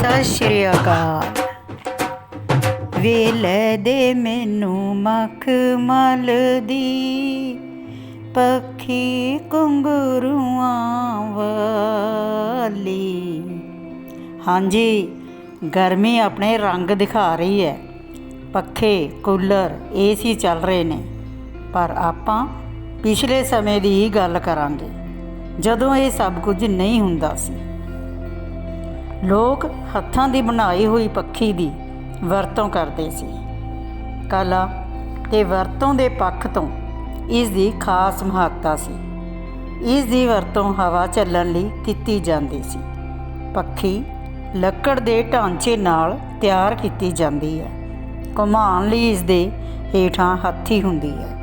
ਸਤਿ ਸ਼੍ਰੀ ਅਕਾਲ ਵੇਲੇ ਦੇ ਮੈਨੂੰ ਮੱਖ ਮਲ ਦੀ, ਪੱਖੀ ਕੁੰਗਰੂਆਂ ਵਾਲੀ। ਹਾਂਜੀ, ਗਰਮੀ ਆਪਣੇ ਰੰਗ ਦਿਖਾ ਰਹੀ ਹੈ। ਪੱਖੇ, ਕੂਲਰ, ਏਸੀ ਚੱਲ ਰਹੇ ਨੇ। ਪਰ ਆਪਾਂ ਪਿਛਲੇ ਸਮੇਂ ਦੀ ਹੀ ਗੱਲ ਕਰਾਂਗੇ। ਜਦੋਂ ਇਹ ਸਭ ਕੁਝ ਨਹੀਂ ਹੁੰਦਾ ਸੀ। ਲੋਕ ਹੱਥਾਂ ਦੀ ਬਣਾਈ ਹੋਈ ਪੱਖੀ ਦੀ ਵਰਤੋਂ ਕਰਦੇ ਸੀ। ਕਲਾ ਤੇ ਵਰਤੋਂ ਦੇ ਪੱਖ ਤੋਂ ਇਸ ਦੀ ਖਾਸ ਮਹੱਤਤਾ ਸੀ। ਇਸ ਦੀ ਵਰਤੋਂ ਹਵਾ ਚੱਲਣ ਲਈ ਕੀਤੀ ਜਾਂਦੀ ਸੀ। ਪੱਖੀ ਲੱਕੜ ਦੇ ਢਾਂਚੇ ਨਾਲ ਤਿਆਰ ਕੀਤੀ ਜਾਂਦੀ ਹੈ। ਘੁਮਾਉਣ ਲਈ ਇਸ ਦੇ ਹੇਠਾਂ ਹੱਥੀ ਹੁੰਦੀ ਹੈ।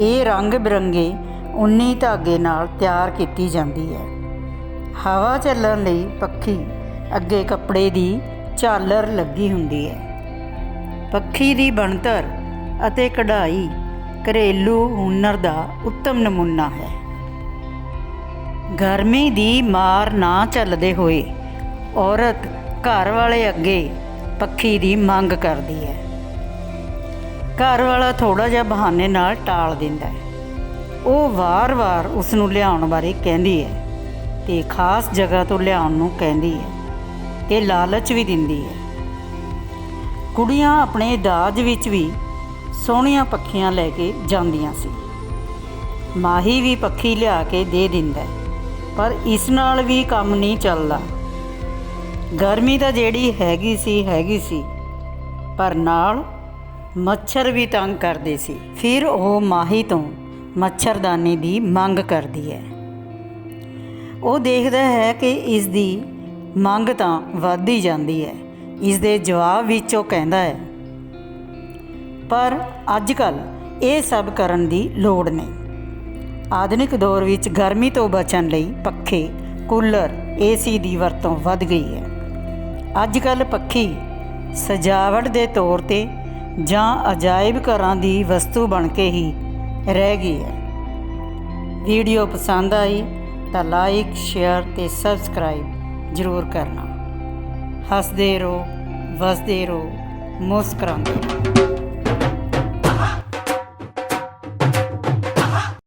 ਇਹ ਰੰਗ ਬਿਰੰਗੇ ਉੱਨੀ ਧਾਗੇ ਨਾਲ ਤਿਆਰ ਕੀਤੀ ਜਾਂਦੀ ਹੈ। ਹਵਾ ਚੱਲਣ ਲਈ ਪੱਖੀ ਅੱਗੇ ਕੱਪੜੇ ਦੀ ਝਾਲਰ ਲੱਗੀ ਹੁੰਦੀ ਹੈ। ਪੱਖੀ ਦੀ ਬਣਤਰ ਅਤੇ ਕਢਾਈ ਘਰੇਲੂ ਹੁਨਰ ਦਾ ਉੱਤਮ ਨਮੂਨਾ ਹੈ। ਗਰਮੀ ਦੀ ਮਾਰ ਨਾ ਚੱਲਦੇ ਹੋਏ ਔਰਤ ਘਰ ਵਾਲੇ ਅੱਗੇ ਪੱਖੀ ਦੀ ਮੰਗ ਕਰਦੀ ਹੈ। ਘਰ ਵਾਲਾ ਥੋੜਾ ਜਿਹਾ ਬਹਾਨੇ ਨਾਲ ਟਾਲ ਦਿੰਦਾ ਹੈ। ਉਹ ਵਾਰ-ਵਾਰ ਉਸ ਨੂੰ ਲਿਆਉਣ ਬਾਰੇ ਕਹਿੰਦੀ ਹੈ ਤੇ ਖਾਸ ਜਗ੍ਹਾ ਤੋਂ ਲਿਆਉਣ ਨੂੰ ਕਹਿੰਦੀ ਹੈ। ਤੇ ਲਾਲਚ ਵੀ ਦਿੰਦੀ ਹੈ। ਕੁੜੀਆਂ ਆਪਣੇ ਦਾਜ ਵਿੱਚ ਵੀ ਸੋਹਣੀਆਂ ਪੱਖੀਆਂ ਲੈ ਕੇ ਜਾਂਦੀਆਂ ਸੀ। ਮਾਹੀ ਵੀ ਪੱਖੀ ਲਿਆ ਕੇ ਦੇ ਦਿੰਦਾ ਪਰ ਇਸ ਨਾਲ ਵੀ ਕੰਮ ਨਹੀਂ ਚੱਲਦਾ। ਗਰਮੀ ਤਾਂ ਜਿਹੜੀ ਹੈਗੀ ਸੀ ਹੈਗੀ ਸੀ, ਪਰ ਨਾਲ ਮੱਛਰ ਵੀ ਤੰਗ ਕਰਦੇ ਸੀ। ਫਿਰ ਉਹ ਮਾਹੀ ਤੋਂ ਮੱਛਰਦਾਨੀ ਦੀ ਮੰਗ ਕਰਦੀ ਹੈ। ਉਹ ਦੇਖਦਾ ਹੈ ਕਿ ਇਸ ਦੀ ਮੰਗ ਤਾਂ ਵੱਧਦੀ ਜਾਂਦੀ ਹੈ। ਇਸ ਦੇ ਜਵਾਬ ਵਿੱਚ ਉਹ ਕਹਿੰਦਾ ਹੈ, ਪਰ ਅੱਜ ਕੱਲ ਇਹ ਸਭ ਕਰਨ ਦੀ ਲੋੜ ਨਹੀਂ। ਆਧੁਨਿਕ ਦੌਰ ਵਿੱਚ ਗਰਮੀ ਤੋਂ ਬਚਣ ਲਈ ਪੱਖੇ, ਕੂਲਰ, ਏਸੀ ਦੀ ਵਰਤੋਂ ਵੱਧ ਗਈ ਹੈ। ਅੱਜ ਕੱਲ ਪੱਖੀ ਸਜਾਵਟ ਦੇ ਤੌਰ ਤੇ ਜਾਂ ਅਜਾਇਬ ਘਰਾਂ ਦੀ ਵਸਤੂ ਬਣ ਕੇ ਹੀ ਰਹਿ ਗਈ ਹੈ। ਵੀਡੀਓ ਪਸੰਦ ਆਈ ਤਾਂ ਲਾਈਕ, ਸ਼ੇਅਰ ਤੇ ਸਬਸਕ੍ਰਾਈਬ ਜ਼ਰੂਰ ਕਰਨਾ। ਹੱਸਦੇ ਰਹੋ ਵਸਦੇ ਰਹੋ ਮੁਸਕਰਾਉਂਦੇ ਰਹੋ।